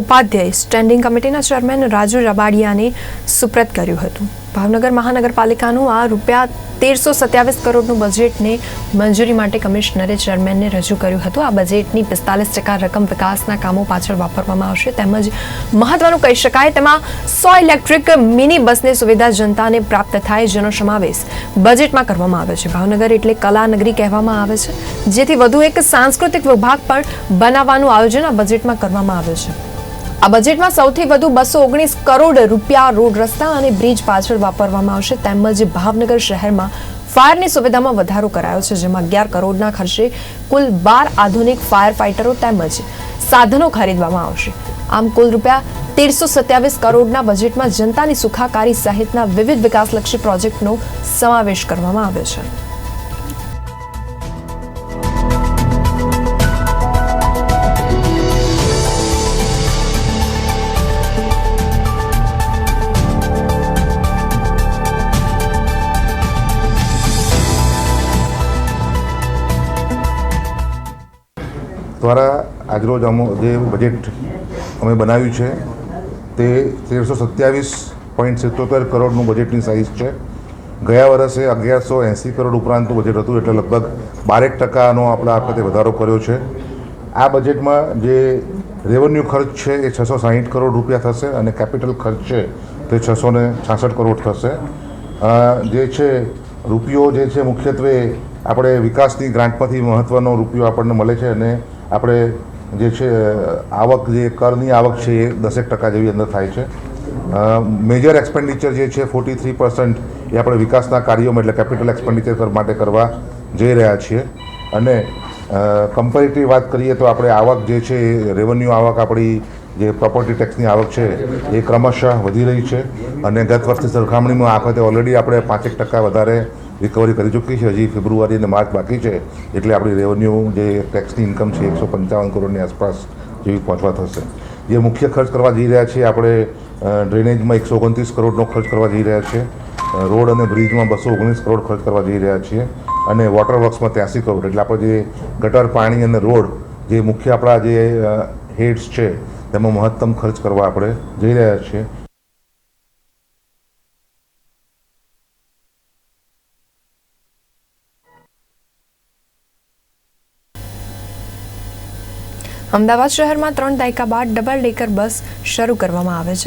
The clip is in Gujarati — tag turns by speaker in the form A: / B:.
A: ઉપાધ્યાય સ્ટેન્ડિંગ કમિટીના ચેરમેન રાજુ રબાડિયાને સુપ્રત કર્યું હતું. ભાવનગર મહાનગરપાલિકાનું આ રૂપિયા તેરસો સત્યાવીસ કરોડનું બજેટને મંજૂરી માટે કમિશનરે ચેરમેનને રજૂ કર્યું હતું. આ બજેટની પિસ્તાલીસ ટકા રકમ વિકાસના કામો પાછળ વાપરવામાં આવશે. તેમજ મહત્વનું કહી શકાય, તેમાં સો ઇલેક્ટ્રિક મિની બસની સુવિધા જનતાને પ્રાપ્ત થાય જેનો સમાવેશ બજેટમાં કરવામાં આવ્યો છે. ભાવનગર એટલે કલા નગરી કહેવામાં આવે છે. જેથી વધુ એક સાંસ્કૃતિક વિભાગ પણ બનાવવાનું આયોજન આ બજેટમાં કરવામાં આવ્યું છે. આ બજેટમાં સૌથી વધુ બસો ઓગણીસ કરોડ રૂપિયા રોડ રસ્તા અને બ્રિજ પાછળ વાપરવામાં આવશે. તેમજ ભાવનગર શહેરમાં ફાયરની સુવિધામાં વધારો કરાયો છે, જેમાં અગિયાર કરોડના ખર્ચે કુલ બાર આધુનિક ફાયર ફાઇટરો તેમજ સાધનો ખરીદવામાં આવશે. આમ કુલ રૂપિયા તેરસો સત્યાવીસ કરોડના બજેટમાં જનતાની સુખાકારી સહિતના વિવિધ વિકાસલક્ષી પ્રોજેક્ટનો સમાવેશ કરવામાં આવ્યો છે.
B: દ્વારા આજરોજ અમો જે બજેટ અમે બનાવ્યું છે, તે તેરસો સત્યાવીસ પોઈન્ટ સિત્તોતેર કરોડનું બજેટની સાઇઝ છે. ગયા વર્ષે અગિયારસો એંસી કરોડ ઉપરાંતનું બજેટ હતું, એટલે લગભગ બારેક ટકાનો આપણે આ વખતે વધારો કર્યો છે. આ બજેટમાં જે રેવન્યુ ખર્ચ છે, એ છસો સાહીઠ કરોડ રૂપિયા થશે અને કેપિટલ ખર્ચ છે, તે છસો ને છાસઠ કરોડ થશે. જે છે, રૂપિયો જે છે, મુખ્યત્વે આપણે વિકાસની ગ્રાન્ટમાંથી મહત્ત્વનો રૂપિયો આપણને મળે છે અને આપણે જે છે, આવક, જે કરની આવક છે, એ દસેક ટકા જેવી અંદર થાય છે. મેજર એક્સપેન્ડિચર જે છે ફોર્ટી થ્રી પર્સન્ટ એ આપણે વિકાસના કાર્યોમાં, એટલે કેપિટલ એક્સપેન્ડિચર માટે કરવા જઈ રહ્યા છીએ. અને કમ્પેરેટિવ વાત કરીએ તો આપણે આવક જે છે, એ રેવન્યુ આવક આપણી જે પ્રોપર્ટી ટેક્સની આવક છે, એ ક્રમશઃ વધી રહી છે. અને ગત વર્ષની સરખામણીમાં આ વખતે ઓલરેડી આપણે પાંચેક ટકા વધારે રિકવરી કરી ચૂકી છે. હજી ફેબ્રુઆરી અને માર્ચ બાકી છે. એટલે આપણી રેવન્યુ જે ટેક્સની ઇન્કમ છે, એકસો પંચાવન કરોડની આસપાસ જેવી પહોંચવા થશે. જે મુખ્ય ખર્ચ કરવા જઈ રહ્યા છીએ આપણે ડ્રેનેજમાં એકસો ઓગણત્રીસ કરોડનો ખર્ચ કરવા જઈ રહ્યા છીએ રોડ અને બ્રિજમાં બસો ઓગણીસ કરોડ ખર્ચ કરવા જઈ રહ્યા છીએ અને વોટર વર્ક્સમાં ત્યાંસી કરોડ. એટલે આપણે જે ગટર, પાણી અને રોડ જે મુખ્ય આપણા જે હેડ્સ છે, તેમાં મહત્તમ ખર્ચ કરવા આપણે જઈ રહ્યા છીએ.
A: અમદાવાદ શહેરમાં ત્રણ દાયકા બાદ ડબલ ડેકર બસ શરૂ કરવામાં આવે છે.